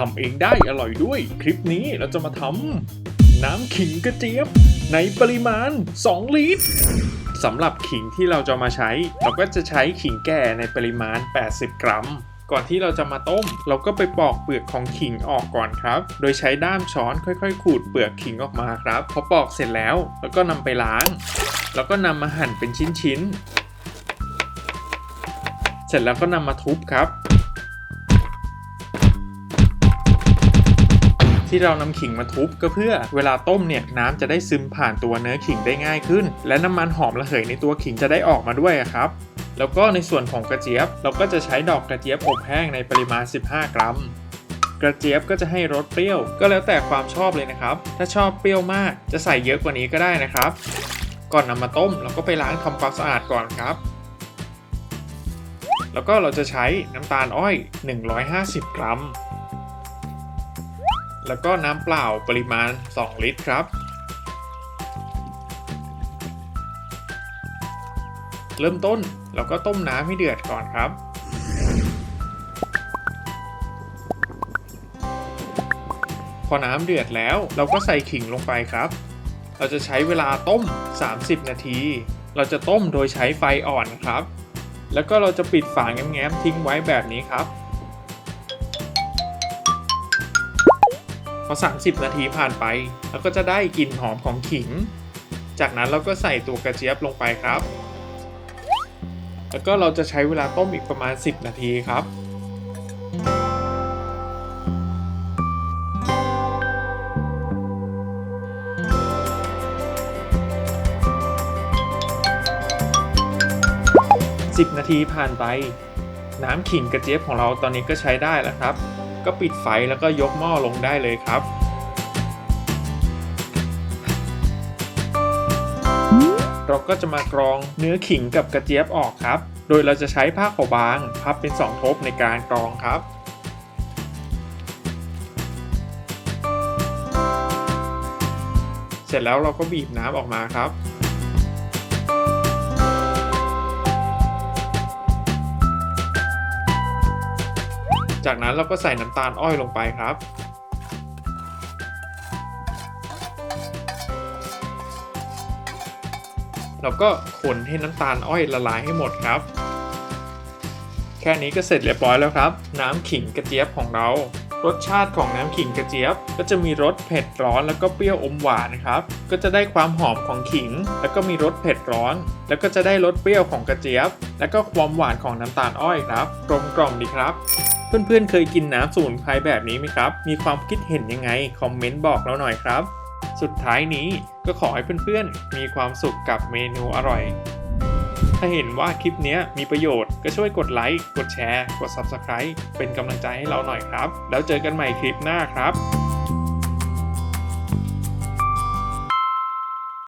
ทำเองได้อร่อยด้วย คลิปนี้เราจะมาทำน้ำขิงกระเจี๊ยบ ในปริมาณ 2 ลิตรสำหรับขิงที่เราจะมาใช้ เราก็จะใช้ขิงแก่ในปริมาณ 80 กรัม ก่อนที่เราจะมาต้ม เราก็ไปปอกเปลือกของขิงออกก่อนครับ โดยใช้ด้ามช้อนค่อยๆ ขูดเปลือกขิงออกมาครับพอปอกเสร็จแล้ว แล้วก็นำไปล้าง แล้วก็นำมาหั่นเป็นชิ้นๆเสร็จแล้วก็นำมาทุบครับ ที่เรานำขิงมาทุบก็เพื่อเวลาต้มเนี่ยน้ำจะได้ซึมผ่านตัวเนื้อขิงได้ง่ายขึ้น และน้ำมันหอมระเหยในตัวขิงจะได้ออกมาด้วยครับแล้วก็ในส่วนของกระเจี๊ยบ เราก็จะใช้ดอกกระเจี๊ยบอบแห้งในปริมาณ 15 กรัม กระเจี๊ยบก็จะให้รสเปรี้ยว ก็แล้วแต่ความชอบเลยนะครับ ถ้าชอบเปรี้ยวมากจะใส่เยอะกว่านี้ก็ได้นะครับ ก่อนนำมาต้มเราก็ไปล้างทำความสะอาดก่อนครับ แล้วก็เราจะใช้น้ำตาลอ้อย 150 กรัม แล้วก็น้ำเปล่าปริมาณ 2 ลิตรครับ เริ่มต้นเราก็ต้มน้ำให้เดือดก่อนครับ พอน้ำเดือดแล้วเราก็ใส่ขิงลงไปครับ เราจะใช้เวลาต้ม 30 นาที เราจะต้มโดยใช้ไฟอ่อนครับ แล้วก็เราจะปิดฝาแง้มๆทิ้งไว้แบบนี้ครับ อ 30 นาทีผ่านไปเราก็จะได้กลิ่นหอมของขิง จากนั้นเราก็ใส่ตัวกระเจี๊ยบลงไปครับ แล้วก็เราจะใช้เวลาต้มอีกประมาณ 10 นาทีครับ10 นาทีผ่านไป น้ำขิงกระเจี๊ยบของเราตอนนี้ก็ใช้ได้แล้วครับ ก็ปิดไฟแล้วก็ยกหม้อลงได้เลยครับ เราก็จะมากรองเนื้อขิงกับกระเจี๊ยบออกครับ โดยเราจะใช้ผ้าขาวบางพับเป็น 2 ทบในการกรองครับเสร็จแล้วเราก็บีบน้ำออกมาครับ จากนั้นเราก็ใส่น้ำตาลอ้อยลงไปครับแล้วก็คนให้น้ำตาลอ้อยละลายให้หมดครับ แค่นี้ก็เสร็จเรียบร้อยแล้วครับ น้ำขิงกระเจี๊ยบของเรา รสชาติของน้ำขิงกระเจี๊ยบ ก็จะมีรสเผ็ดร้อนแล้วก็เปรี้ยวอมหวานครับ ก็จะได้ความหอมของขิง แล้วก็มีรสเผ็ดร้อน แล้วก็จะได้รสเปรี้ยวของกระเจี๊ยบ แล้วก็ความหวานของน้ำตาลอ้อยครับกลมกล่อมดีครับ เพื่อนๆ เคยกินน้ำสมุนไพรแบบนี้ไหมครับ มีความคิดเห็นยังไง คอมเมนต์บอกเราหน่อยครับ สุดท้ายนี้ก็ขอให้เพื่อนๆ มีความสุขกับเมนูอร่อย ถ้าเห็นว่าคลิปนี้มีประโยชน์ก็ช่วยกดไลค์ กดแชร์ กด Subscribe เป็นกำลังใจให้เราหน่อยครับ แล้วเจอกันใหม่คลิปหน้าครับ